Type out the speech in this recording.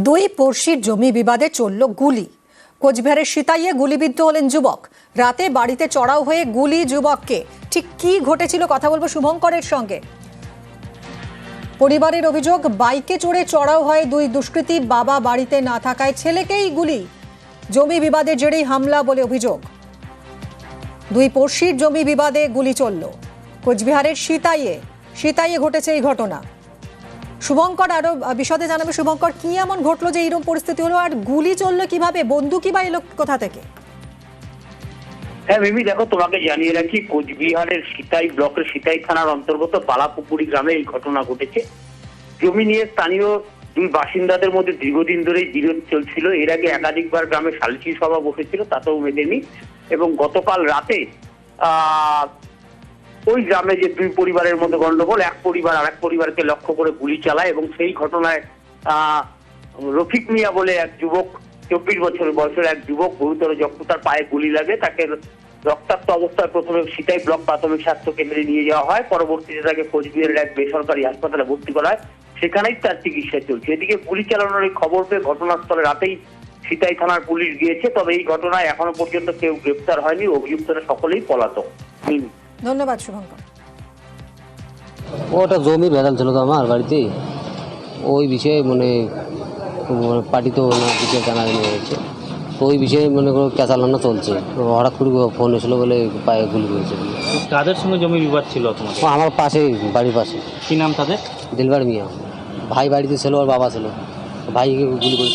দুই পড়শির জমি বিবাদে চলল গুলি। কোচবিহারের সিতাইয়ে গুলিবিদ্ধ হলেন যুবক। রাতে বাড়িতে চড়াও হয়ে গুলি যুবককে। ঠিক কি ঘটেছিল কথা বলব শুভঙ্করের সঙ্গে। পরিবারের অভিযোগ, বাইকে চড়ে চড়াও হয় দুই দুষ্কৃতী, বাবা বাড়িতে না থাকায় ছেলেকেই গুলি। জমি বিবাদের জেরেই হামলা বলে অভিযোগ। দুই পড়শির জমি বিবাদে গুলি চলল। কোচবিহারের সিতাইয়ে। সিতাইয়ে ঘটেছে এই ঘটনা। শুভঙ্কর আরও বিশদে জানাবে শুভঙ্কর, কি এমন ঘটলো যে এরকম পরিস্থিতি হলো আর গুলি চলল কীভাবে? বন্দুকি বা এলো কোথা থেকে? হ্যাঁ মিমি, দেখো, তোমাকে জানিয়ে রাখি, কোচবিহারের সিতাই ব্লকের সিতাই থানার অন্তর্গত বালাপুকুরি গ্রামে এই ঘটনা ঘটেছে। জমি নিয়ে স্থানীয় দুই বাসিন্দাদের মধ্যে দীর্ঘদিন ধরেই বিরোধ চলছিল। এর আগে একাধিকবার গ্রামে সালিসি সভা বসেছিল, তাতেও মেলেনি। এবং গতকাল রাতে ওই গ্রামে যে দুই পরিবারের মধ্যে গন্ডগোল, এক পরিবার আর এক পরিবারকে লক্ষ্য করে গুলি চালায় এবং সেই ঘটনায় রফিক মিয়া বলে এক যুবক, চব্বিশ বছর বয়সের এক যুবক গুরুতর জখম তার পায়ে গুলি লাগে, তাকে রক্তাক্ত অবস্থায় প্রথমে সিতাই ব্লক প্রাথমিক স্বাস্থ্য কেন্দ্রে নিয়ে যাওয়া হয়, পরবর্তীতে তাকে কোচবিহারের এক বেসরকারি হাসপাতালে ভর্তি করা হয়, সেখানেই তার চিকিৎসা চলছে এদিকে গুলি চালানোর এই খবর পেয়ে ঘটনাস্থলে রাতেই সিতাই থানার পুলিশ গিয়েছে, তবে এই ঘটনায় এখনও পর্যন্ত কেউ গ্রেপ্তার হয়নি, অভিযুক্তরা সকলেই পলাতক। ধন্যবাদ শুভঙ্কর। ওটা জমির ভেজাল ছিল তো আমার বাড়িতে। ওই বিষয়ে মানে মানে পার্টি তো না নিয়ে হয়েছে তো ওই বিষয়ে মনে করো ক্যাচালানো চলছে। হঠাৎ করে ফোন এসেছিল বলে পায়ে গুলি করেছে। কাদের সঙ্গে জমি বিবাদ ছিল তোমার আমার পাশে বাড়ির পাশে। কি নাম তাদের? দিলবার মিয়া। ভাই বাড়িতে ছিল আর বাবা ছিল। ভাইকে গুলি করেছে।